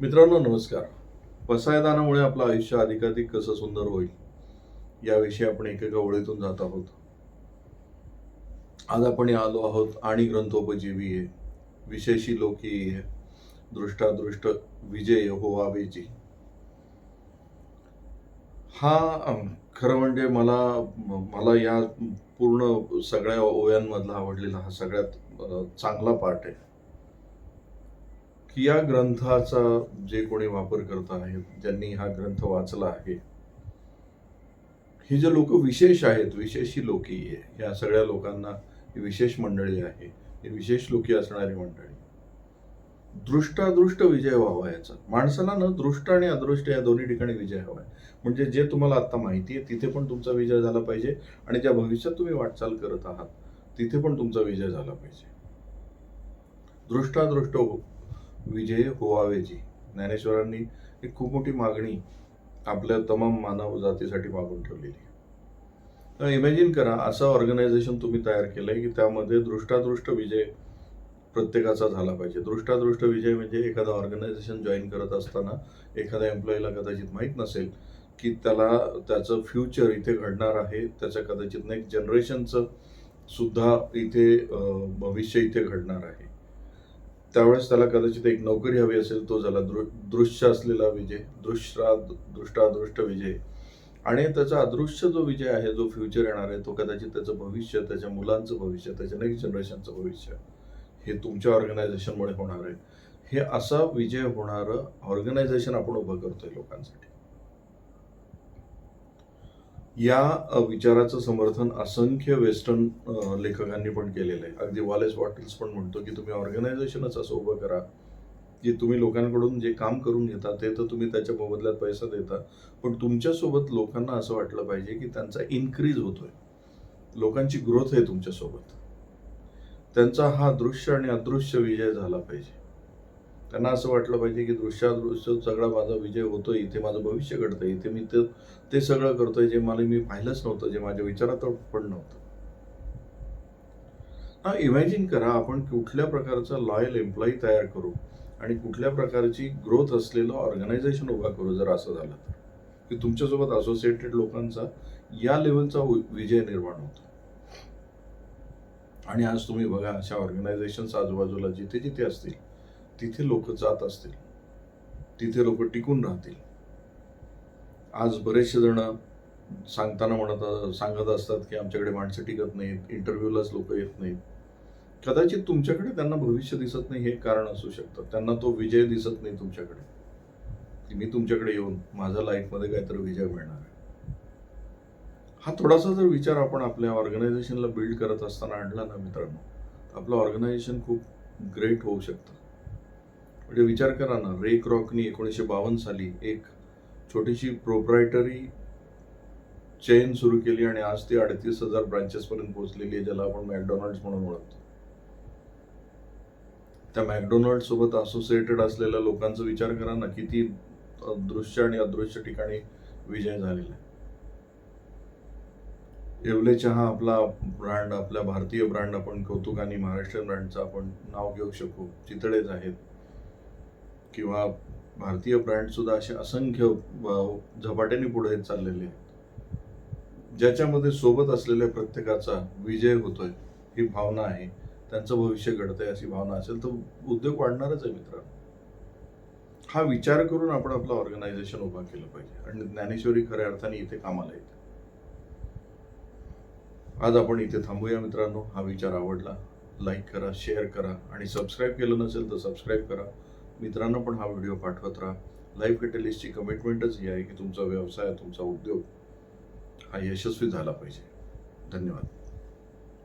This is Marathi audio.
मित्रांनो नमस्कार. पसायदानामुळे आपलं आयुष्य अधिकाधिक कसं सुंदर होईल याविषयी आपण एकेका ओळीतून जात आहोत. आज आपण आलो आहोत आणि ग्रंथोपजीवी आहे. विशेषी लोकी आहे. दृष्टादृष्ट विजय हो आवेची हा खरं म्हणजे मला मला या पूर्ण सगळ्या ओव्यांमधला आवडलेला हा सगळ्यात चांगला पार्ट आहे. की या ग्रंथाचा जे कोणी वापर करत आहेत ज्यांनी हा ग्रंथ वाचला आहे हे जे लोक विशेष आहेत विशेषी लोकी आहे या सगळ्या लोकांना विशेष मंडळी आहे ही विशेष लोकी असणारी मंडळी. दृष्टादृष्ट विजय व्हावा याचा. माणसाला ना दृष्ट आणि अदृष्ट या दोन्ही ठिकाणी विजय हवाय. म्हणजे जे तुम्हाला आता माहिती आहे तिथे पण तुमचा विजय झाला पाहिजे आणि ज्या भविष्यात तुम्ही वाटचाल करत आहात तिथे पण तुमचा विजय झाला पाहिजे. दृष्टादृष्ट हो- विजय होवावेची. ज्ञानेश्वरांनी एक खूप मोठी मागणी आपल्या तमाम मानव जातीसाठी मागून ठेवलेली तर इमॅजिन करा असं ऑर्गनायझेशन तुम्ही तयार केलंय की त्यामध्ये दृष्टादृष्ट विजय प्रत्येकाचा झाला पाहिजे. दृष्टादृष्ट विजय म्हणजे एखादं ऑर्गनायझेशन जॉईन करत असताना एखाद्या एम्प्लॉईला कदाचित माहीत नसेल की त्याला त्याचं फ्युचर इथे घडणार आहे. त्याचं कदाचित नेक्स्ट जनरेशनचं सुद्धा इथे भविष्य इथे घडणार आहे. त्यावेळेस त्याला कदाचित एक नोकरी हवी असेल तो झाला. दृ दृश्य असलेला विजय दृश्रा दृष्टादृष्ट विजय. आणि त्याचा अदृश्य जो विजय आहे जो फ्युचर येणार आहे तो कदाचित त्याचं भविष्य त्याच्या मुलांचं भविष्य त्याच्या नेक्स्ट जनरेशनचं भविष्य हे तुमच्या ऑर्गनायझेशनमुळे होणार आहे. हे असा विजय होणारं ऑर्गनायझेशन आपण उभं करतोय लोकांसाठी. या विचाराचं समर्थन असंख्य वेस्टर्न लेखकांनी पण केलेलं आहे. अगदी वॉलेस बॉटल्स पण म्हणतो की तुम्ही ऑर्गनायझेशनच असं उभं करा की तुम्ही लोकांकडून जे काम करून घेता ते तर तुम्ही त्याच्या मोबदल्यात पैसा देता पण तुमच्यासोबत लोकांना असं वाटलं पाहिजे की त्यांचा इन्क्रीज होतोय. लोकांची ग्रोथ आहे तुमच्यासोबत. त्यांचा हा दृश्य आणि अदृश्य विजय झाला पाहिजे. त्यांना असं वाटलं पाहिजे की दृश्यादृश्य सगळा माझा विजय होतो इथे माझं भविष्य घडतंय इथे मी ते ते सगळं करतोय जे मला मी पाहिलंच नव्हतं जे माझ्या विचारात पण नव्हतं. हा इमॅजिन करा आपण कुठल्या प्रकारचा लॉयल एम्प्लॉई तयार करू आणि कुठल्या प्रकारची ग्रोथ असलेलं ऑर्गनायझेशन उभा करू जर असं झालं तर. की तुमच्यासोबत असोसिएटेड लोकांचा या लेवलचा विजय निर्माण होतो. आणि आज तुम्ही बघा अशा ऑर्गनायझेशन्स आजूबाजूला जिथे जिथे असतील तिथे लोक जात असतील. तिथे लोक टिकून राहतील. आज बरेचसे जण सांगताना म्हणत सांगत असतात की आमच्याकडे माणसं टिकत नाहीत इंटरव्ह्यूलाच लोक येत नाहीत. कदाचित तुमच्याकडे त्यांना भविष्य दिसत नाही हे कारण असू शकतं. त्यांना तो विजय दिसत नाही तुमच्याकडे. की मी तुमच्याकडे येऊन माझ्या लाईफमध्ये काहीतरी विजय मिळणार आहे. हा थोडासा जर विचार आपण आपल्या ऑर्गनायझेशनला बिल्ड करत असताना आणला ना मित्रांनो आपलं ऑर्गनायझेशन खूप ग्रेट होऊ शकतं. म्हणजे विचार करा ना रे क्रॉकनी एकोणीसशे बावन्न साली एक छोटीशी प्रोप्रायटरी चेन सुरू केली आणि आज ती अडतीस हजार ब्रांचेसपर्यंत पोहोचलेली आहे ज्याला आपण मॅकडोनाल्ड्स म्हणून ओळखतो. त्या मॅकडोनाल्ड सोबत असोसिएटेड असलेल्या लोकांचा विचार करा ना किती दृश्य आणि अदृश्य ठिकाणी विजय झालेला आहे. येवले चहा आपला ब्रँड आपल्या भारतीय ब्रँड आपण कौतुकाने महाराष्ट्रीयन ब्रँडचं आपण नाव घेऊ शकू. चितळेच आहेत. किंवा भारतीय ब्रँड सुद्धा असे असंख्य झपाट्याने पुढे चाललेले आहेत. ज्याच्यामध्ये सोबत असलेल्या प्रत्येकाचा विजय होतोय ही भावना आहे. त्यांचं भविष्य घडतंय अशी भावना असेल तर उद्योग वाढणारच आहे मित्रांनो. हा विचार करून आपण आपलं ऑर्गनायझेशन उभा केलं पाहिजे. आणि ज्ञानेश्वरी खऱ्या अर्थाने इथे कामाला येते आज आपण इथे थांबूया मित्रांनो. हा विचार आवडला लाईक करा शेअर करा. आणि सबस्क्राईब केलं नसेल तर सबस्क्राईब करा. मित्रांना पण हा व्हिडिओ पाठवत राहा. लाईफ कॅटलिस्टची कमिटमेंटच ही आहे की तुमचा व्यवसाय तुमचा उद्योग हा यशस्वी झाला पाहिजे. धन्यवाद.